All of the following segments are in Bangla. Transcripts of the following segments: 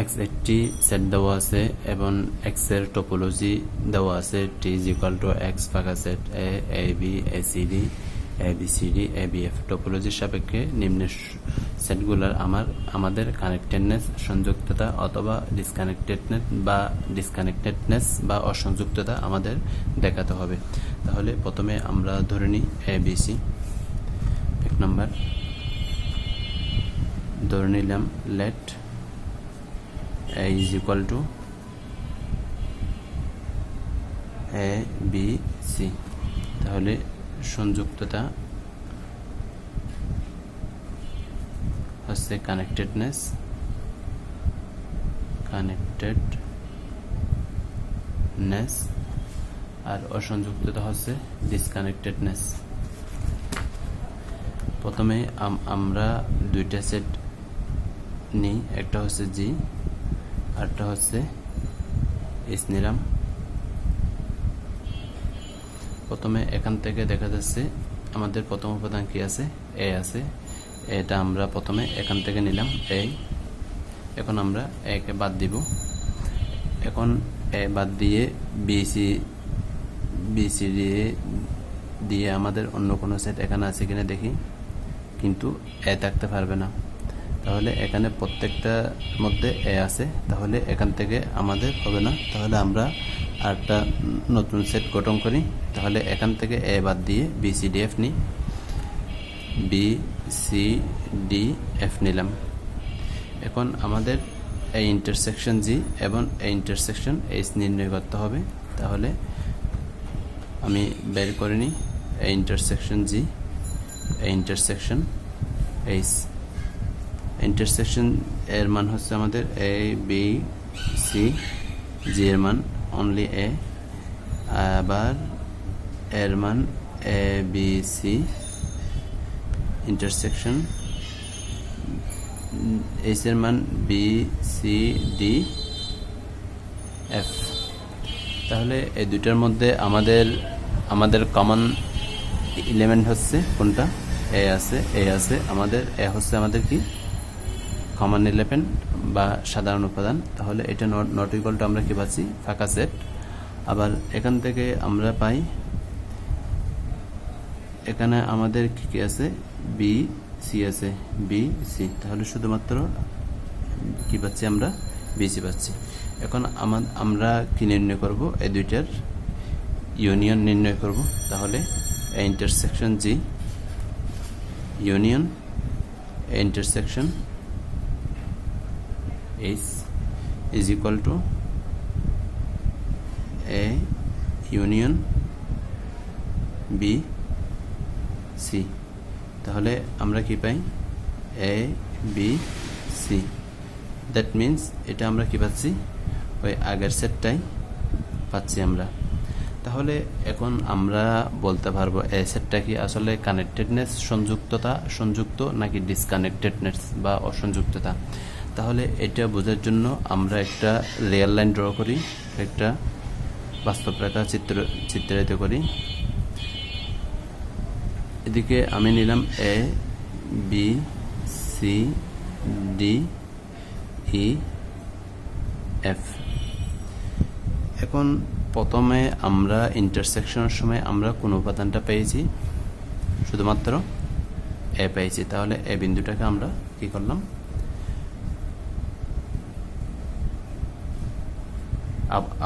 এক্স একটি সেট দেওয়া আছে এবং এক্সের টোপোলজি দেওয়া আছে T is equal to X ফাঁকা set A A B A C D A B C D A B F টোপোলজির সাপেক্ষে নিম্নের সেটগুলোর আমার, আমাদের কানেক্টেডনেস সংযুক্ততা অথবা ডিসকানেক্টেডনেস বা ডিসকানেক্টেডনেস বা অসংযুক্ততা আমাদের দেখাতে হবে। তাহলে প্রথমে আমরা ধরে নিই এ বি সি এক নম্বর। ধরে নিলাম let a is equal to a, b, c. তাহলে সংযুক্ততা হচ্ছে কানেক্টেডনেস কানেক্টেডনেস আর অসংযুক্ততা হচ্ছে ডিসকানেক্টেডনেস প্রথমে আম- আমরা দুইটা সেট নিই, একটা হচ্ছে জি আরটা হচ্ছে এস নিলাম। প্রথমে এখান থেকে দেখা যাচ্ছে আমাদের প্রথম উপাদান কি আছে? এ আছে। এটা আমরা প্রথমে এখান থেকে নিলাম এই এখন আমরা একে বাদ দিব। এখন এ বাদ দিয়ে বিসি বিসি দিয়ে দিয়ে আমাদের অন্য কোনো সেট এখানে আছে কিনা দেখি। কিন্তু এ থাকতে পারবে না। তাহলে এখানে প্রত্যেকটার মধ্যে এ আছে, তাহলে এখান থেকে আমাদের হবে না। তাহলে আমরা আরেকটা নতুন সেট গঠন করি। তাহলে এখান থেকে এ বাদ দিয়ে বি সি ডি এফ নিই। বি সি ডি এফ নিলাম। এখন আমাদের এই ইন্টারসেকশন জি এবং এই ইন্টারসেকশন এইচ নির্ণয় করতে হবে। তাহলে আমি বের করে নিই। এই ইন্টারসেকশন জি এই ইন্টারসেকশন এইচ ইন্টারসেকশন এর মান হচ্ছে আমাদের এ বি সি জি এর মান অনলি এ আবার এর মান A B C intersection H এর মান বি সি ডি এফ তাহলে এই দুইটার মধ্যে আমাদের আমাদের কমন এলিমেন্ট হচ্ছে কোনটা? এ আছে এ আছে। আমাদের এ হচ্ছে আমাদের কি? কমন ইলেভেন বা সাধারণ উপাদান, তাহলে এটা নট ইকুয়াল টু আমরা কি পাচ্ছি? ফাঁকা সেট আবার এখান থেকে আমরা পাই, এখানে আমাদের কি কি আছে? বি সি আছে। বি সি তাহলে শুধুমাত্র কি পাচ্ছি আমরা? বিসি পাচ্ছি। এখন আমা- আমরা কি নির্ণয় করব? এই দুইটার ইউনিয়ন নির্ণয় করব। তাহলে intersection G union intersection H is equal to A union B C তাহলে আমরা কি পাই? A B C that means এটা আমরা কি পাচ্ছি? ওই আগের সেটটাই পাচ্ছি আমরা। তাহলে এখন আমরা বলতে পারব, এই সেটটা কি আসলে কানেক্টেডনেস সংযুক্ততা, সংযুক্ত নাকি ডিসকানেক্টেডনেস বা অসংযুক্ততা? তাহলে এটা বোঝার জন্য আমরা একটা রিয়েল লাইন ড্র করি, একটা বাস্তব রেখা চিত্র, চিত্রায়িত করি। এদিকে আমি নিলাম A B C D E F এখন প্রথমে আমরা ইন্টারসেকশনের সময় আমরা কোন উপাদানটা পেয়েছি? শুধুমাত্র এ পেয়েছি। তাহলে এ বিন্দুটাকে আমরা কি করলাম?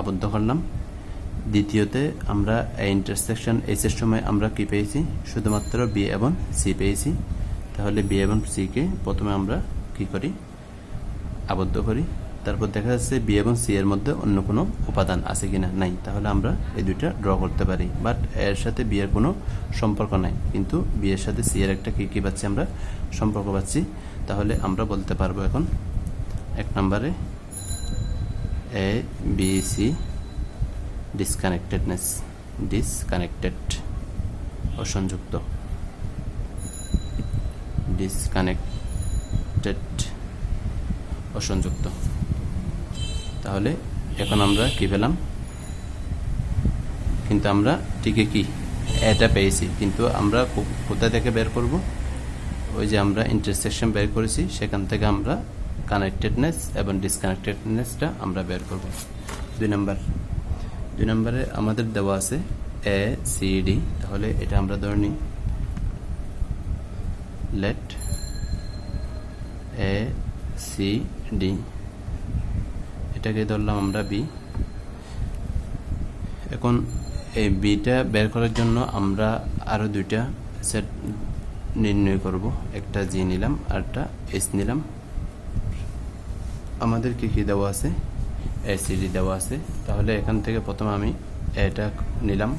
আবদ্ধ করলাম দ্বিতীয়তে, আমরা ইন্টারসেকশন এইচের সময় আমরা কি পেয়েছি? শুধুমাত্র বি এবং সি পেয়েছি। তাহলে বি এবং সিকে প্রথমে আমরা কি করি? আবদ্ধ করি। তারপর দেখা যাচ্ছে বি এবং সি এর মধ্যে অন্য কোনো উপাদান আছে কিনা? নাই। তাহলে আমরা এই দুইটা ড্র করতে পারি। বাট এর সাথে বি এর কোনো সম্পর্ক নাই। কিন্তু বি এর সাথে সি এর একটা কি কি পাচ্ছি আমরা? সম্পর্ক পাচ্ছি। তাহলে আমরা বলতে পারব এখন এক নম্বরে A B C disconnectedness disconnected অসংযুক্ত। Disconnected অসংযুক্ত। তাহলে এখন আমরা কি পেলাম? কিন্তু আমরা ঠিকই কি? এটা পেয়েছি, কিন্তু আমরা কোথা থেকে বের করব? ওই যে আমরা ইন্টারসেকশন বের করেছি, সেখান থেকে আমরা কানেক্টেডনেস এবং ডিসকানেক্টেডনেসটা আমরা বের করব। দুই নম্বর। দুই নম্বরে আমাদের দেওয়া আছে এ সি ডি তাহলে এটা আমরা ধরে নিই। লেট এ সি ডি এটাকে ধরলাম আমরা বি এখন এই বিটা বের করার জন্য আমরা আরও দুইটা সেট নির্ণয় করব। একটা জি নিলাম আরটা এস নিলাম। আমাদের কি কি দেওয়া আছে? এসিডি দেওয়া আছে। তাহলে এখান থেকে প্রথমে আমি এটা নিলাম।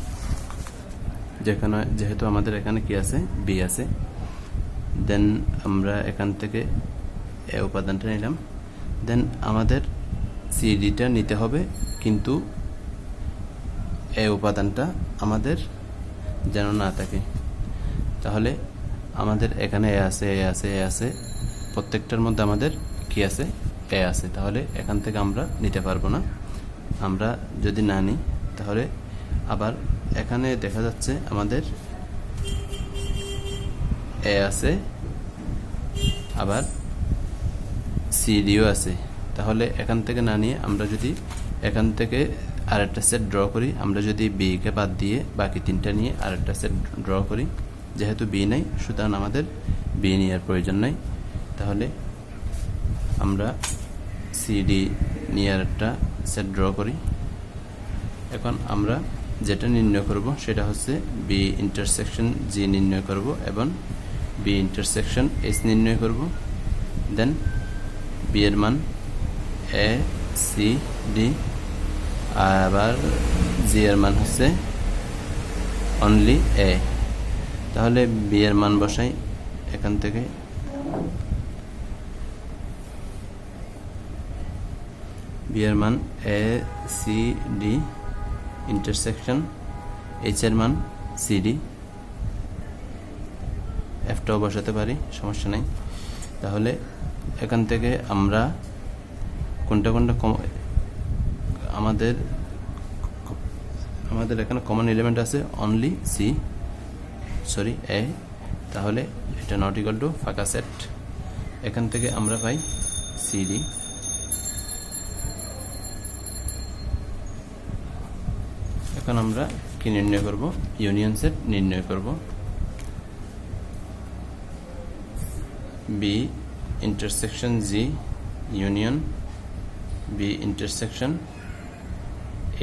যেখানে যেহেতু আমাদের এখানে কি আছে? বি আছে। দেন আমরা এখান থেকে এ উপাদানটা নিলাম। দেন আমাদের সিডিটা নিতে হবে, কিন্তু এ উপাদানটা আমাদের যেন না থাকে। তাহলে আমাদের এখানে এ আছে এ আছে এ আছে। প্রত্যেকটার মধ্যে আমাদের কি আছে? এ আছে, তাহলে এখান থেকে আমরা নিতে পারব না। আমরা যদি না নিই, তাহলে আবার এখানে দেখা যাচ্ছে আমাদের এ আছে, আবার সিডিও আছে। তাহলে এখান থেকে না নিয়ে আমরা যদি এখান থেকে আরেকটা সেট ড্র করি, আমরা যদি বিকে বাদ দিয়ে বাকি তিনটা নিয়ে আরেকটা সেট ড্র করি, যেহেতু বি নাই, সুতরাং আমাদের বি নেওয়ার প্রয়োজন নাই। তাহলে আমরা সিডি নিয়ার একটা সেট ড্র করি। এখন আমরা যেটা নির্ণয় করব সেটা হচ্ছে বি ইন্টারসেকশন জি নির্ণয় করব এবং বি ইন্টারসেকশন এস নির্ণয় করব। দেন বি এর মান এ সি ডি আবার জি এর মান হচ্ছে অনলি এ তাহলে বি এর মান বসাই এখান থেকে। বি এর মান A C D intersection H এর মান সিডি এফটাও বসাতে পারি, সমস্যা নেই। তাহলে এখান থেকে আমরা কোনটা কোনটা কম আমাদের আমাদের এখানে কমন এলিমেন্ট আছে অনলি সি সরি এ তাহলে এটা নট ইকাল টু ফাঁকা সেট এখান থেকে আমরা পাই সিডি এখন আমরা কি নির্ণয় করব? ইউনিয়ন সেট নির্ণয় করব। B intersection G union B intersection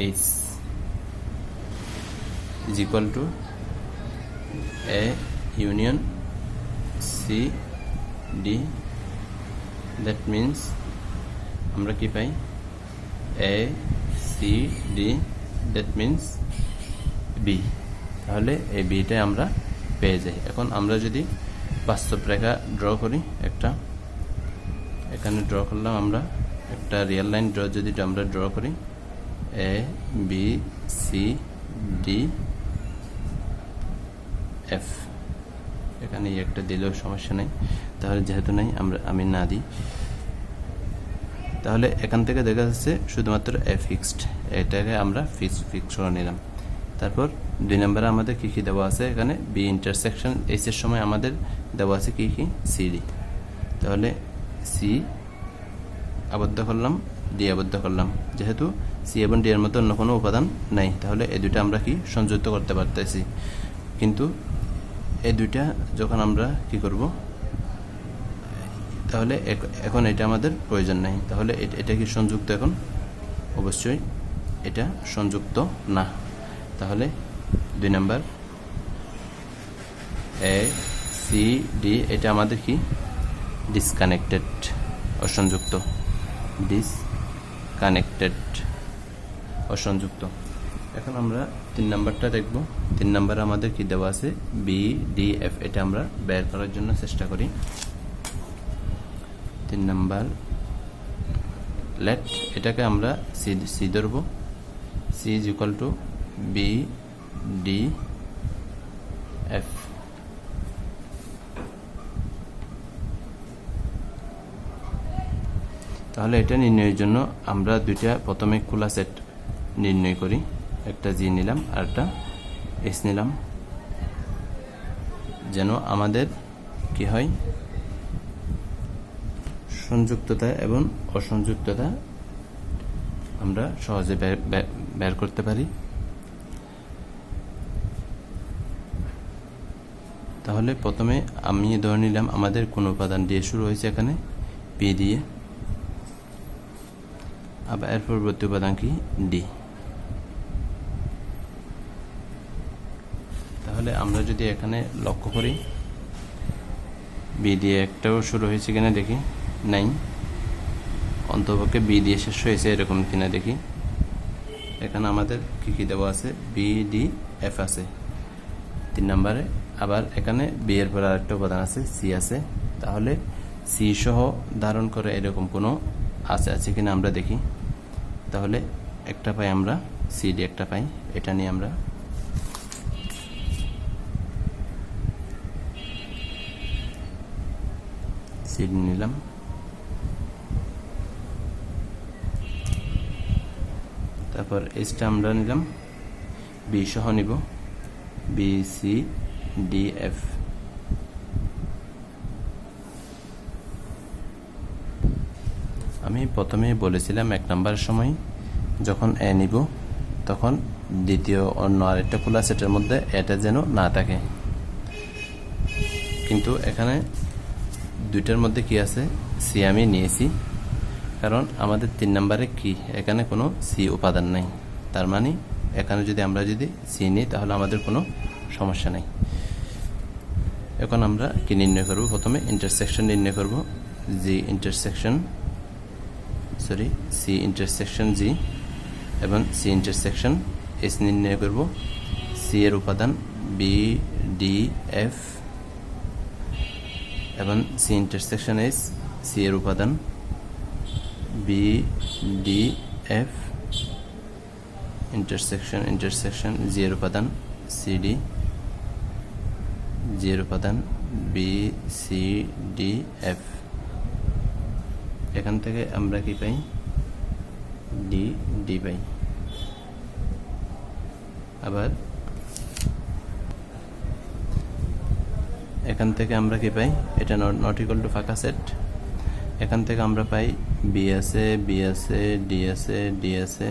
H is equal to a, union. C, d. That means আমরা কি পাই? A, c, d. that means B তাহলে এই বিটাই আমরা পেয়ে যাই। এখন আমরা যদি বাস্তব রেখা ড্র করি, একটা। এখানে ড্র করলাম আমরা একটা রিয়েল লাইন ড্র যদি আমরা ড্র করি A B C D F এখানে একটা দিলেও সমস্যা নেই। তাহলে যেহেতু নেই, আমরা, আমি না দিই। তাহলে এখান থেকে দেখা যাচ্ছে শুধুমাত্র এ ফিক্সড এটাকে আমরা ফিক্স ফিক্স করে নিলাম। তারপর দুই নম্বরে আমাদের কী কী দেওয়া আছে? এখানে বি ইন্টারসেকশন এইচের সময় আমাদের দেওয়া আছে কী কী? সিডি তাহলে সি আবদ্ধ করলাম ডি আবদ্ধ করলাম। যেহেতু সি এবং ডি এর মতো অন্য কোনো উপাদান নাই, তাহলে এই দুইটা আমরা কি সংযুক্ত করতে পারতেছি? কিন্তু এই দুইটা যখন আমরা কি করব? তাহলে এখন এটা আমাদের প্রয়োজন নাই। তাহলে এটা কি সংযুক্ত এখন? অবশ্যই এটা সংযুক্ত না। তাহলে দুই নাম্বার। এ সি ডি এটা আমাদের কি? ডিসকানেক্টেড অসংযুক্ত। ডিসকানেক্টেড অসংযুক্ত। এখন আমরা তিন নাম্বারটা দেখব। তিন নাম্বারে আমাদের কি দেওয়া আছে? বি ডি এফ এটা আমরা বের করার জন্য চেষ্টা করি। তিন নাম্বার। লেট এটাকে আমরা সি সি ধরব। C is equal to B D F তাহলে এটা নির্ণয়ের জন্য আমরা দুইটা, প্রথমে খোলা সেট নির্ণয় করি। একটা জি নিলাম, আর একটা এস নিলাম। যেন আমাদের কি হয়? সংযুক্ততা এবং অসংযুক্ততা আমরা সহজে বের- করতে পারি। তাহলে প্রথমে আমি ধরে নিলাম আমাদের কোন উপাদান দিয়ে শুরু হয়েছে এখানে পি দিয়ে। আবার এর পরবর্তী উপাদান কি? ডি তাহলে আমরা যদি এখানে লক্ষ্য করি বি দিয়ে একটাও শুরু হয়েছে কিনা দেখি। নাই। অন্তপক্ষে বি দিয়ে শেষ হয়েছে এরকম কিনা দেখি। এখানে আমাদের কি কি দেওয়া আছে? বি ডি এফ আছে। তিন নম্বরে আবার এখানে বি এর পর আরেকটা উপাদান আছে সি আছে। তাহলে সি সহ ধারণ করে এরকম কোনো আছে আছে কিনা আমরা দেখি। তাহলে একটা পাই আমরা সি ডি একটা পাই, এটা নিয়ে আমরা সিড নিলাম। তারপর এসটা আমরা নিলাম। বি সহ নিব। বি সি ডি এফ আমি প্রথমে বলেছিলাম এক নাম্বার সময়, যখন এ নিব, তখন দ্বিতীয় অন্য আরেকটা খোলা সেটের মধ্যে এটা যেন না থাকে। কিন্তু এখানে দুইটার মধ্যে কি আছে? সি আমি নিয়েছি। কারণ আমাদের তিন নম্বরে কি? এখানে কোনো সি উপাদান নাই। তার মানে এখানে যদি আমরা যদি সি নিই, তাহলে আমাদের কোনো সমস্যা নেই। এখন আমরা কি নির্ণয় করব? প্রথমে ইন্টারসেকশন নির্ণয় করব। G intersection sorry C intersection G এবং সি ইন্টারসেকশন এস নির্ণয় করব। সি এর উপাদান বি ডি এফ এবং সি ইন্টারসেকশন এস সি এর উপাদান B D F intersection intersection G এর উপাদান সি ডি জি এর উপাদান বি সি ডি এফ এখান থেকে আমরা কি পাই? ডি ডি পাই। আবার এখান থেকে আমরা কি পাই? এটা নট ইকুয়াল টু ফাঁকা সেট এখান থেকে আমরা পাই বি আছে বি আছে ডি আছে ডি আছে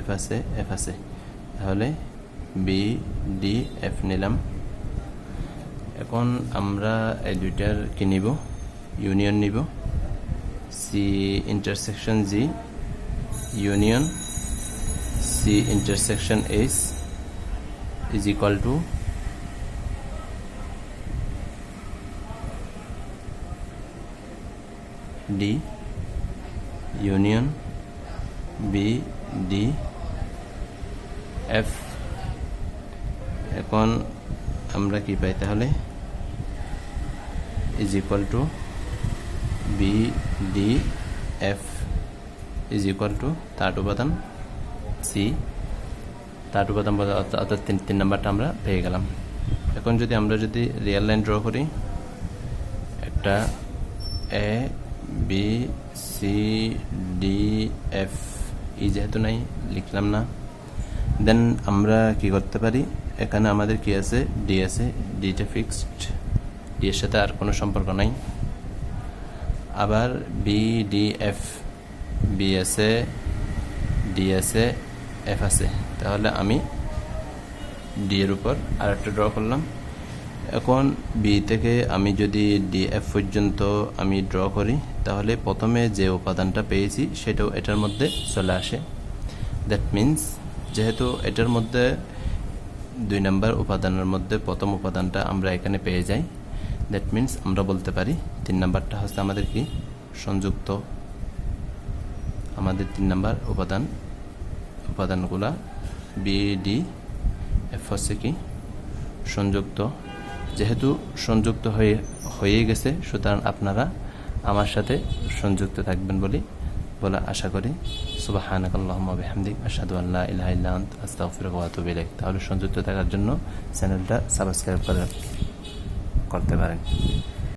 এফ আছে এফ আছে তাহলে বি, ডি, এফ নিলাম। এখন আমরা এই দুইটার কি নিব? ইউনিয়ন নিব। C intersection G, union. C intersection H, is equal to D union B D F এখন আমরা কি পাই তাহলে? Is equal to B D F is equal to third উপাদান সি থার্ড উপাদান অর্থাৎ তিন তিন নাম্বারটা আমরা পেয়ে গেলাম। এখন যদি আমরা যদি রিয়েল লাইন ড্র করি, একটা A B C D F E যেহেতু নাই, লিখলাম না। দেন আমরা কি করতে পারি? এখানে আমাদের কি আছে? ডি আছে ডিটা ফিক্সড ডি এর সাথে আর কোনো সম্পর্ক নাই। আবার বি ডি এফ বি আছে ডি আছে এফ আছে। তাহলে আমি ডি এর উপর আর একটা ড্র করলাম। এখন বি থেকে আমি যদি ডি এফ পর্যন্ত আমি ড্র করি তাহলে প্রথমে যে উপাদানটা পেয়েছি, সেটাও এটার মধ্যে চলে আসে। দ্যাট মিন্স যেহেতু এটার মধ্যে দুই নম্বর উপাদানের মধ্যে প্রথম উপাদানটা আমরা এখানে পেয়ে যাই দ্যাট মিন্স আমরা বলতে পারি তিন নাম্বারটা হচ্ছে আমাদের কি? সংযুক্ত। আমাদের তিন নাম্বার উপাদান, উপাদানগুলা বি ডি এফ হচ্ছে কি? সংযুক্ত। যেহেতু সংযুক্ত হয়ে হয়ে গেছে, সুতরাং আপনারা আমার সাথে সংযুক্ত থাকবেন বলে বলে আশা করি। সুবাহানাক আল্লাহুম্মা আসাদু আল্লাহ আল্লা ইলাহা ইলাইক। তাহলে সংযুক্ত থাকার জন্য চ্যানেলটা সাবস্ক্রাইব করে করতে পারেন।